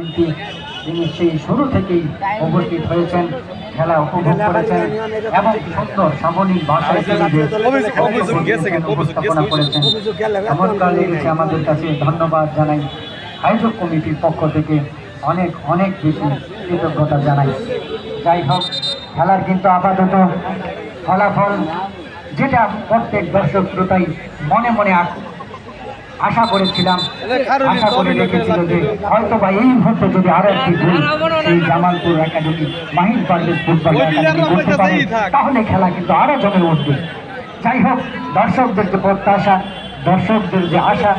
কিন্তু তিনি সেই শুরু থেকেই উপস্থিত হয়েছেন খেলা উপভোগ করেছেন এবং সুন্দর সাবলীল ভাষায় উপস্থাপনা করেছেন। চমৎকার লেগেছে আমাদের কাছে ধন্যবাদ জানাই। আয়োজক কমিটির পক্ষ থেকে অনেক অনেক বেশি কৃতজ্ঞতা জানাই। যাই হোক খেলার কিন্তু আপাতত ফলাফল যেটা প্রত্যেক দর্শক শ্রোতাই মনে মনে আশা করেছিলাম আশা করে রেখেছিল যে হয়তো বা এই মুহূর্তে যদি আরও একটি গোল সেই Jamalpur academy Mahin Parvez football academy করতে পারে তাহলে খেলা কিন্তু আরও জমে উঠবে। যাই হোক দর্শকদের যে প্রত্যাশা দর্শকদের যে আশা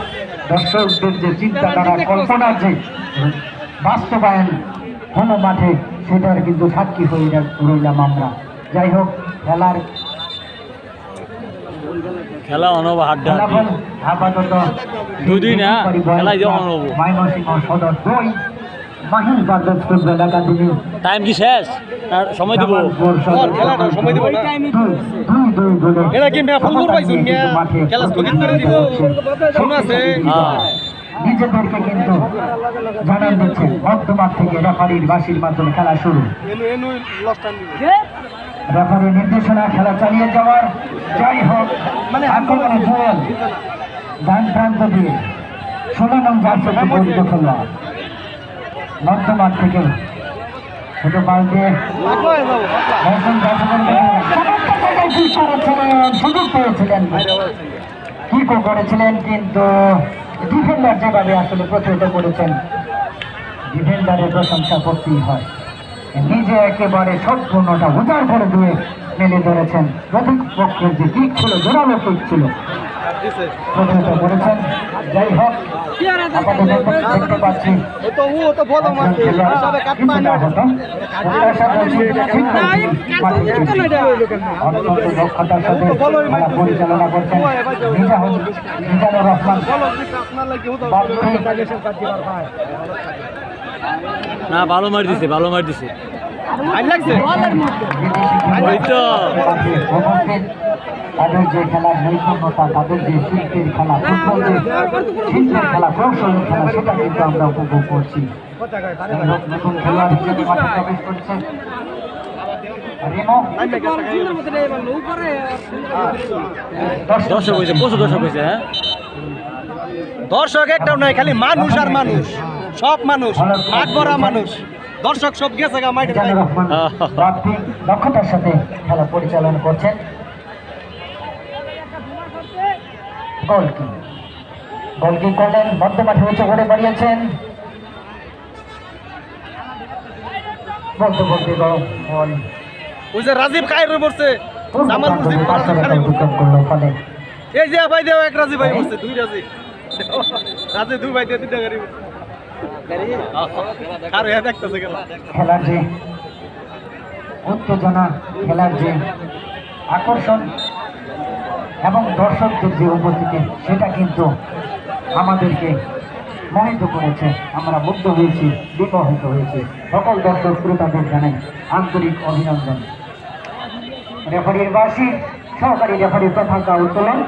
দর্শকদের যে চিন্তাধারা কল্পনার যে বাস্তবায়ন কোনো মাঠে সেটার কিন্তু সাক্ষী হয়ে রইলাম আমরা। যাই হোক খেলার খেলা অনব হাড্ডা ফলাফল আপাতত দুই দুই না, খেলায় যে একাডেমি টাইম কি শেষ আর সময় দিব খেলাটা সময় দিব না? এরা কি মেয়ে ফুল খেলা স্থগিত করে দিব। শোনা আছে? হ্যাঁ। নিজেদেরকে কিন্তু জানান দিচ্ছে মধ্যমাঠ থেকে রেফারির বাসির মাধ্যমে খেলা শুরু নির্দেশনা খেলা চালিয়ে যাওয়ার মানে ডান প্রান্ত দিয়ে ষোলো নং জার্সি পরিচিত খেলা মধ্যমাঠ থেকে ছোট পাল দিয়ে সুযোগ পেয়েছিলেন। কিকো করেছিলেন কিন্তু ডিফেন্ডার যেভাবে আসলে প্রতিহত করেছেন ডিফেন্ডারের প্রশংসা করতেই হয়। নিজে একেবারে সম্পূর্ণটা উজাড় করে দিয়ে মেলে ধরেছেন প্রতিপক্ষের যে দিক ছিল জোরালো দিক ছিল প্রতিহত করেছেন যাই হোক দেখতে পাচ্ছি দক্ষতার সাথে পরিচালনা করছেন মিজানুর রহমান না ভালো মার দিছে ভালো মার দিছে। আই লাগছে? ওই তো। তাদের যে খেলার নৈপুণ্যতা তাদের যে শিল্পের খেলা ফুটবল শিল্পের খেলা কৌশলের খেলা সেটা কিন্তু আমরা উপভোগ করছি নতুন খেলোয়াড় হিসেবে মাঠে প্রবেশ করছে দর্শক হয়েছে প্রচুর দর্শক হয়েছে হ্যাঁ। দর্শক একটাও নাই খালি মানুষ আর মানুষ। সব মানুষ মাঠ ভরা মানুষ। দর্শক সব গেছে গা মাঠে। মিজানুর দক্ষতার সাথে খেলা পরিচালনা করছেন। গোলকি। গোলকি করলেন মধ্যমাঠে উঁচু করে বাড়িয়েছেন। বলতে বলতে বল ওই যে রাজীব কায়র পড়ছে। ফলে। এই যে ভাই দেও এক রাজীব ভাই পড়ছে দুই রাজীব। রাজীব দুই ভাই দিয়ে দুইটা গাড়ি খেলার যে উত্তেজনা, খেলার যে আকর্ষণ এবং দর্শকদের যে উপস্থিতি, সেটা কিন্তু আমাদেরকে মোহিত করেছে। আমরা মুগ্ধ হয়েছি, বিমোহিত হয়েছি। সকল দর্শক শ্রোতাদের জানাই আন্তরিক অভিনন্দন। রেফারির বাসী সহকারী রেফারির পতাকা উত্তোলন।